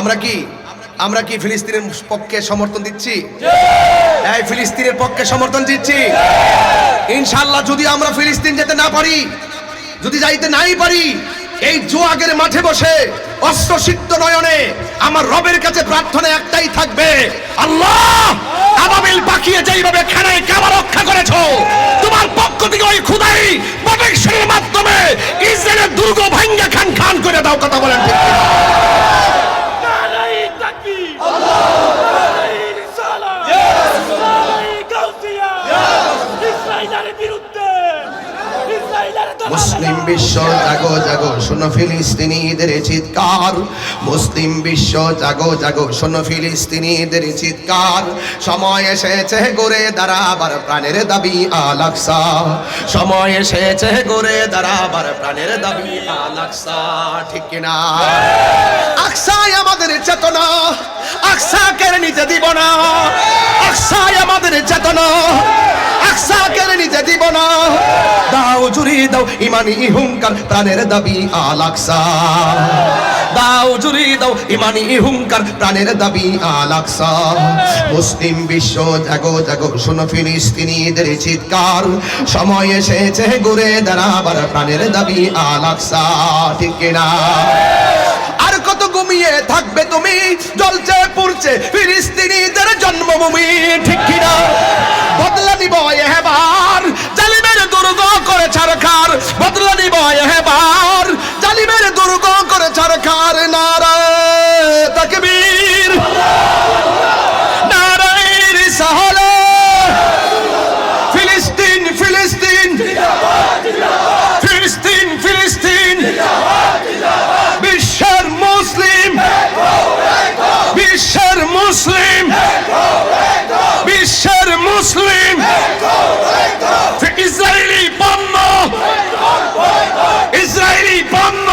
আমরা কি? আমরা কি ফিলিস্তিনের পক্ষে সমর্থন দিচ্ছি? এই ফিলিস্তিনের পক্ষে সমর্থন দিচ্ছি। ইনশাল্লাহ যদি আমরা ফিলিস্তিন যেতে না পারি যদি যাইতে নাই পারি এই জোয়াগের মাঠে বসে অস্ত্র সিদ্ধ নয়নে আমার রবের কাছে প্রার্থনা একটাই থাকবে আল্লাহ আবাবিল পাখিয়ে যেইভাবে খানায় কাবা রক্ষা করেছ তোমার পক্ষ থেকে ওই খুদাই প্রোটেকশনের মাধ্যমে ইসরায়েলের দুর্গ ভাঙ্গা খান খান করে দাও কথা বলেন ঠিক কিনা? নারাই তাকবীর নারাই রিসালাত নারাই গাউসিয়া ইসরায়েলের বিরুদ্ধে ইসরায়েলের দলাল মুসলিম বিশ্ব জাগো জাগো। শোনো ফিলিস্তিনিদের চিৎকার। মুসলিম বিশ্ব জাগো জাগো। শোনো ফিলিস্তিনিদের চিৎকার। সময় এসেছে গড়ে দাঁড়াবার প্রাণের দাবি আলাকসা সময় এসেছে গড়ে দাঁড়াবার প্রাণের দাবি আলাকসা ঠিক কিনা আকসাই আমাদের চেতনা। আকসা কেড়ে নিতে দিব না। আকসাই আমাদের চেতনা। আকসা কেড়ে নিতে দিব না। জুড়ি দাও, ইমানি হুঙ্কার, প্রাণের দাবি আলাকসা দাও জুড়ি দাও, ইমানি হুঙ্কার, প্রাণের দাবি আলাকসা মুসলিম বিশ্ব, জাগো জাগো, শোনো ফিলিস্তিনিদের চিৎকার। সময় এসেছে ঘুরে দাঁড়াবার, প্রাণের দাবি আলাকসা ঠিক কিনা আর কত ঘুমিয়ে থাকবে তুমি? জ্বলছে, পুড়ছে ফিলিস্তিনিদের জন্মভূমি করে ছারখার বদলা নিব এবার জালিমের দুর্গ করে ছারখার নারায় তাকবীর নারায় রিসালা ফিলিস্তিন ফিলিস্তিন ফিলিস্তিন ফিলিস্তিন বিশ্বের মুসলিম বিশ্বের মুসলিম বিশ্বের মুসলিম ইসরায়েলি পণ্য ইসরায়েলি পণ্য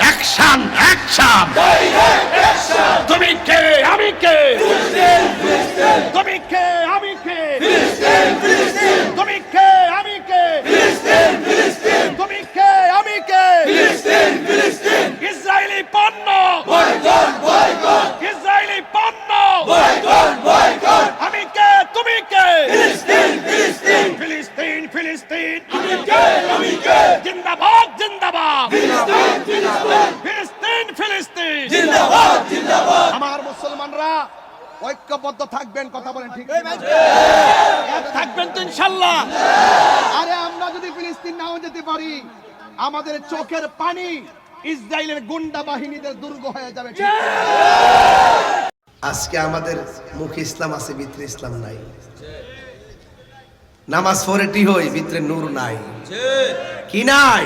অ্যাকশন অ্যাকশন তুমি কে আমি কে তুমি কে আমি কে তুমি কে আমি কে তুমি কে আমি কে ইসরায়েলি পণ্য ইসরায়েলি পণ্য আমি কে তুমি কে ফিলিস্তিন ফিলিস্তিন জিন্দাবাদ জিন্দাবাদ ফিলিস্তিন ফিলিস্তিন আমার মুসলমানরা ঐক্যবদ্ধ থাকবেন কথা বলেন ঠিক থাকবেন তো ইনশাল্লাহ। আরে আমরা যদি ফিলিস্তিন নাও যেতে পারি আমাদের চোখের পানি ইসরায়েলের গুন্ডা বাহিনীদের দুর্গ হয়ে যাবে আজকে আমাদের মুখে ইসলাম আছে ভিতরে ইসলাম নাই। নামাজ পড়েটি হই ভিতরে নূর নাই। কি নাই?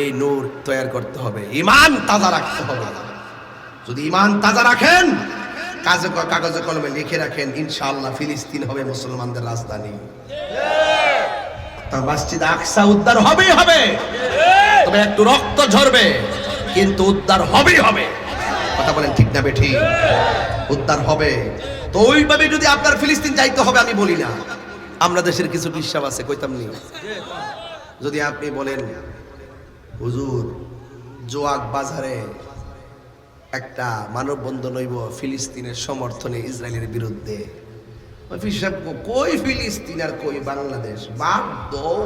এই নূর তৈরি করতে হবে ইমান তাজা রাখতে হবে। যদি ইমান তাজা রাখেন কাজে কাগজে কলমে লিখে রাখেন, ইনশাআল্লাহ ফিলিস্তিন হবে মুসলমানদের রাজধানী। মসজিদ আকসা উদ্ধার হবেই হবে। তবে একটু রক্ত ঝরবে, কিন্তু উদ্ধার হবেই হবে। কথা বলেন ঠিক না বেঠি? উদ্ধার হবে। তো ওইভাবে যদি আপনার ফিলিস্তিন যাইতে হবে, আমি বলি না। আমরা দেশের কিছু বিশ্বাস আছে, কইতাম নি? যদি আপনি বলেন, হুজুর, জোয়াক বাজারে একটা মানববন্ধন হইব ফিলিস্তিনের সমর্থনে ইসরায়েলের বিরুদ্ধে। কই ফিলিস্তিন আর কই বাংলাদেশ? বাদ দৌ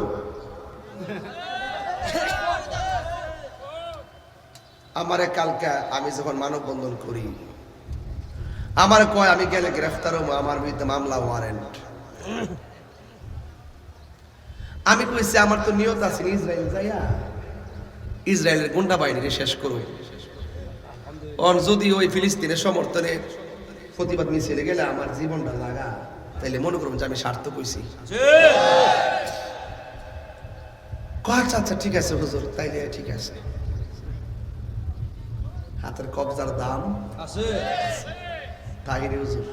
আমারে কালকা আমি যখন মানববন্ধন করি, আমার কয়, আমি গেলে গ্রেফতার হব, আমার বিরুদ্ধে মামলা ওয়ারেন্ট আমি কইছি, আমার তো নিয়ত আছে, ইসরায়েল যাইয়া। ইসরায়েলের গুন্ডা বাহিনীকে শেষ করো অন যদি ওই ফিলিস্তিনের সমর্থনে প্রতিবাদ মিছিলে গেলে আমার জীবনটা লাগা। তাইলে মনে করুন যে আমি স্বার্থ কইছি আচ্ছা আচ্ছা ঠিক আছে হুজুর তাইলে ঠিক আছে। হাতের কবজার দাম। আছে। তাই রে হুজুর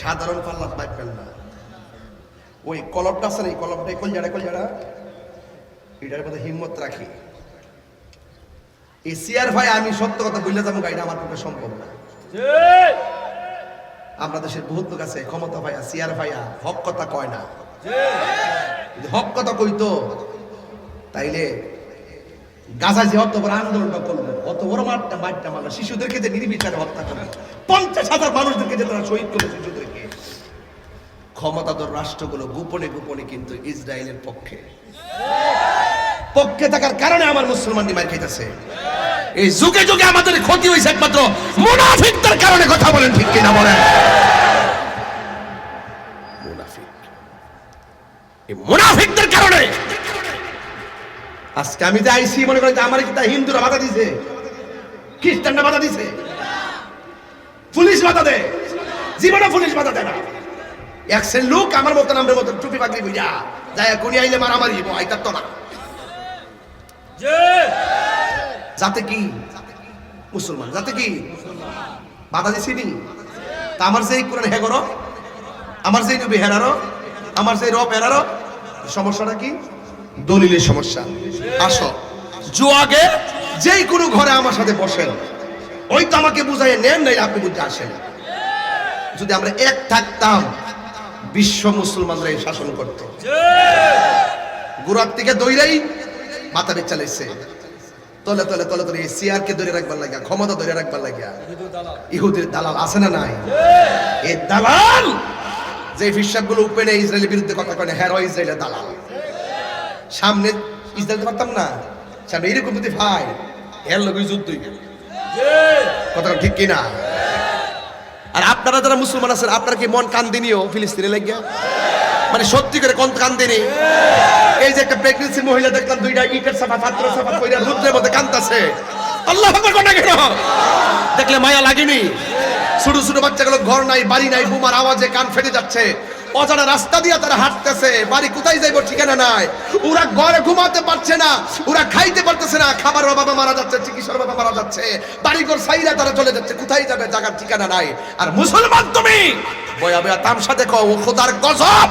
সাধারণ পাল্লা পাইবেন না। ওই কলমটা আছে না এই কলমটা কল জাড়া কল জাড়া এটার মধ্যে হিম্মত রাখি। এই সিয়ার ভাই আমি সত্য কথা বললে যাব গাড়িটা আমার পক্ষে সম্ভব না। আমরা দেশের বহুত লোক আছে ক্ষমতা ভাইয়া সিয়ার ভাইয়া হক কথা কয় না। হক কথা কইতো তাইলে গাজা যে অত বড় আন্দোলনটা করল অত বড় মাঠটা মাঠটা মারলো। শিশুদেরকে যে নির্বিচারে হত্যা করল পঞ্চাশ হাজার মানুষদেরকে যে তারা শহীদ করল শিশুদেরকে। ক্ষমতাধর রাষ্ট্রগুলো গোপনে গোপনে কিন্তু ইসরায়েলের পক্ষে। পক্ষে থাকার কারণে আমার মুসলমান মার খাইতেছে। এই যুগে যুগে আমাদের ক্ষতি হয়েছে একমাত্র মুনাফিকদের কারণে কথা বলেন, ঠিক কিনা বলেন? মুনাফিকদের কারণে। আজকে আমি যে আইসি মনে করি আমার কি হিন্দুরা বাধা দিছে? খ্রিস্টানরা বাধা দিছে? পুলিশ বাধা দেয়। জীবনে পুলিশ বাধা দেয় না। এক লোক আমার মতন আমার মতন টুপি পাগড়ি বুঝা যায় কোনি আইলে মারামারি আইতার তো না। যাতে কি? মুসলমান। যাতে কি? বাধা দিছিনি তা আমার সেই কোরআন হে করো। আমার সেই নবী হেরারো আমার সেই রব হেরারো সমস্যাটা কি? দলিলের সমস্যা। আসো। জুয়াগে যেই কোনো ঘরে আমার সাথে বসেন। ওই তো আমাকে বুঝাই নেন নাই আপনি বুঝতে আসেন। যদি আমরা এক থাকতাম বিশ্ব মুসলমানরা এই শাসন করত। গুরার থেকে দইরাই মাথা বেচা লাইছে তলে তলে তলে তলে সিয়ারকে ধরে রাখবার লাগিয়া ক্ষমতা ধরে রাখবার লাগিয়া। ইহুদির দালাল আছে না নাই? এই দালাল! যে ফিসাবগুলো উপেনে ইসরায়েলের বিরুদ্ধে কথা কয় হ্যাঁ ইসরায়েলের দালাল। সামনে ইসরায়েল পারতাম না। সামনে এরকম যদি ভাই এর লোক যুদ্ধ কথা ঠিক কিনা? আর আপনারা যারা মুসলমান আছেন আপনার কি মন কান্দিনিও ফিলিস্তিনে লাগিয়া? মানে সত্যি করে কোন কান্দিনি এই যে একটা প্রেগনেন্সি মহিলা দেখলাম, দুইটা ইটের সাফা পাত্র সাফা কইরা রুদ্রের মধ্যে কান্দাছে। আল্লাহ আকবার কোন দেখলে মায়া লাগেনি। ছোট ছোট বাচ্চাগুলো ঘর নাই, বাড়ি নাই, বুমার আওয়াজে কান ফেটে যাচ্ছে। অজানা রাস্তা দিয়ে তারা হাঁটতেছে। বাড়ি কোথায় যাইব ঠিকানা নাই। ওরা ঘরে ঘুমাতে পারছে না, ওরা খাইতে পারতেছে না। খাবার বাবা মারা যাচ্ছে, চিকিৎসার বাবা মারা যাচ্ছে। বাড়ি ঘর সাইরা তারা চলে যাচ্ছে, কোথায় যাবে জায়গার ঠিকানা নাই। আর মুসলমান তুমি, বয়া বয়া তামসা দেখো, ও খোদার গজব।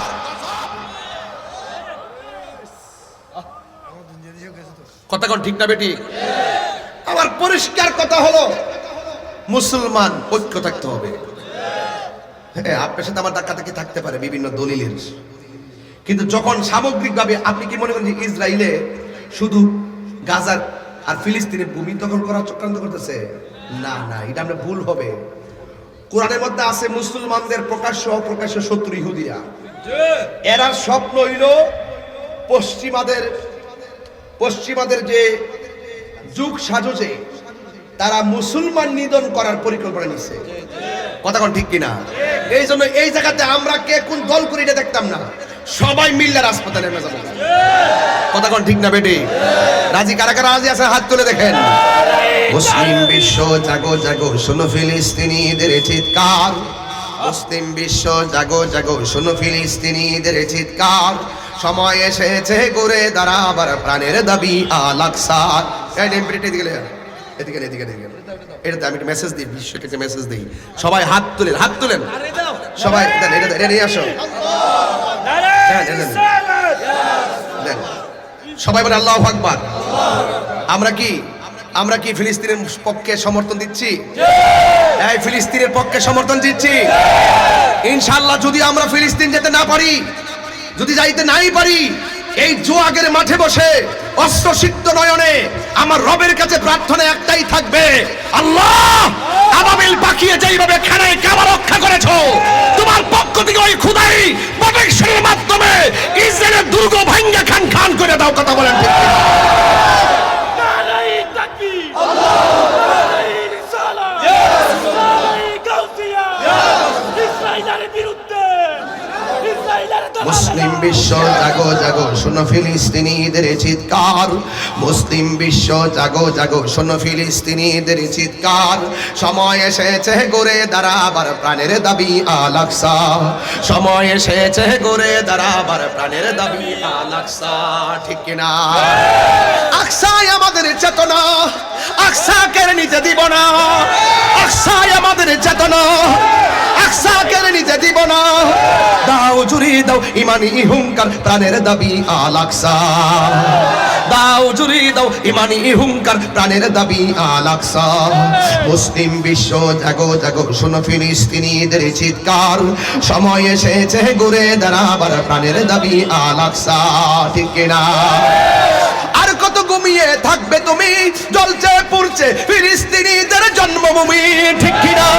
কথা কোন ঠিক না বেটি আমার পরিষ্কার কথা হলো মুসলমান ঐক্য থাকতে হবে। হ্যাঁ আপনার সাথে আমার ধাক্কা থেকে থাকতে পারে বিভিন্ন দলিলের। কিন্তু যখন সামগ্রিকভাবে আপনি কি মনে করেন যে ইসরায়েলে শুধু গাজার আর ফিলিস্তিনের ভূমি দখল করার চক্রান্ত করতেছে? না না এটা আমরা ভুল হবে। কোরআনের মধ্যে আছে মুসলমানদের প্রকাশ্য অপ্রকাশ্য শত্রু ইহুদিয়া এরা স্বপ্ন হইল পশ্চিমাদের পশ্চিমাদের যে যুগ সাজছে তারা মুসলমান নিধন করার পরিকল্পনা নিচ্ছে কথা কোন ঠিক কিনা? এই জন্য এই জায়গাতে আমরা কে কোন দল করি এটা দেখতাম না। সবাই মিললে হাসপাতালে নেমে যাব। কথা কোন ঠিক না বেটি? রাজি কারা কারা রাজি আছে? হাত তুলে দেখেন। মুসলিম বিশ্ব জাগো জাগো, শোনো ফিলিস্তিনিদের চিৎকার। মুসলিম বিশ্ব জাগো জাগো, শোনো ফিলিস্তিনিদের চিৎকার। সময় এসেছে ঘুরে দাঁড়াবার প্রাণের দাবি আলাকসার এই টেম্পারেট এদিকে এদিকে এদিকে। এটাতে আমি একটা মেসেজ দিই বিশ্বকে একটা মেসেজ দিই। সবাই হাত তুলেন হাত তুলেন। সবাই, দেন, এটা এটা নিয়ে আসো। দেন সবাই বলে আল্লাহ আকবার। আমরা কি আমরা কি ফিলিস্তিনের পক্ষে সমর্থন দিচ্ছি? এই ফিলিস্তিনের পক্ষে সমর্থন দিচ্ছি। ইনশাল্লাহ যদি আমরা ফিলিস্তিন যেতে না পারি যদি যাইতে নাই পারি, এই জোয়াগের মাঠে বসে অস্ত্র সিদ্ধ নয়নে আমার রবের কাছে প্রার্থনা একটাই থাকবে, আল্লাহ, আবাবিল পাখিয়ে যেইভাবে খানায় কাবা রক্ষা করেছ, তোমার পক্ষ থেকে ওই খুদাই প্রবেশের মাধ্যমে ইসরায়েলের দুর্গ ভাঙ্গা খান খান করে দাও, কথা বলেন ঠিক কিনা? নারাই তাকবীর নারাই রিসালাত নারাই গাউসিয়া ইসরায়েলের বিরুদ্ধে ইসরায়েলের দালাল মুসলিম বিশ্ব জাগো জাগো, শোনো ফিলিস্তিনিদের চিৎকার। মুসলিম বিশ্ব জাগো জাগো, শোনো ফিলিস্তিনিদের চিৎকার। সময় এসেছে গড়ে দাঁড়াবার প্রাণের দাবি আলাকসা সময় এসেছে গড়ে দাঁড়াবার প্রাণের দাবি আলাকসা ঠিক কিনা আকসাই আমাদের চেতনা আকসা কেড়ে নিতে দিব না। আকসাই আমাদের চেতনা আকসা কেড়ে নিতে দিব না। জুড়ি দাও ইমানি হুঙ্কার, প্রাণের দাবি আলাকসা দাও জুড়ি দাও ইমানি হুঙ্কার, প্রাণের দাবি আলাকসা মুসলিম বিশ্ব, জাগো জাগো, শোনো ফিলিস্তিনিদের চিৎকার। সময় এসেছে ঘুরে দাঁড়াবার, প্রাণের দাবি আলাকসা ঠিক কিনা? আর কত ঘুমিয়ে থাকবে তুমি, জ্বলছে, পুড়ছে ফিলিস্তিনিদের জন্মভূমি, ঠিক কিনা?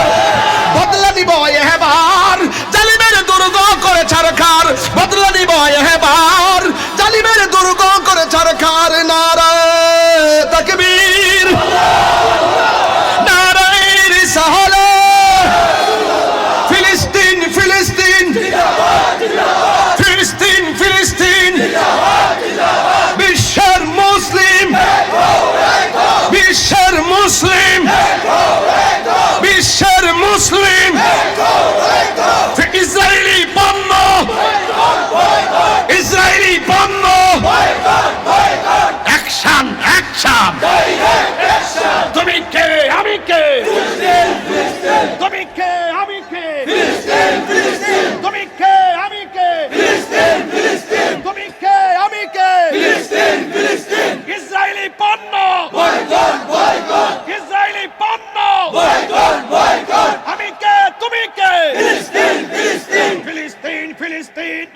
ফিলিস্তিন।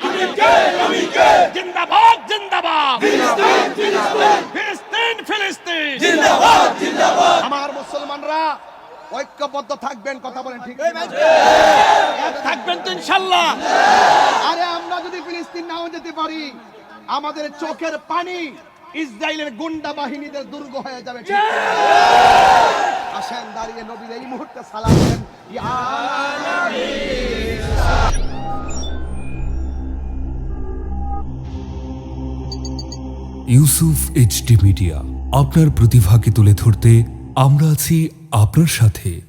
জিন্দাবাদ জিন্দাবাদ। ফিলিস্তিন ফিলিস্তিন। আমার মুসলমানরা ঐক্যবদ্ধ থাকবেন কথা বলেন ঠিক থাকবেন তো ইনশাল্লাহ। আরে আমরা যদি ফিলিস্তিন নাও যেতে পারি আমাদের চোখের পানি ইসরায়েলের গুন্ডা বাহিনীদের দুর্গ হয়ে যাবে? আসেন দাঁড়িয়ে নবীর এই মুহূর্তে সালাম দেন। Yusuf HD media. আপনার প্রতিভাকে তুলে ধরতে আমরা আছি আপনার সাথে।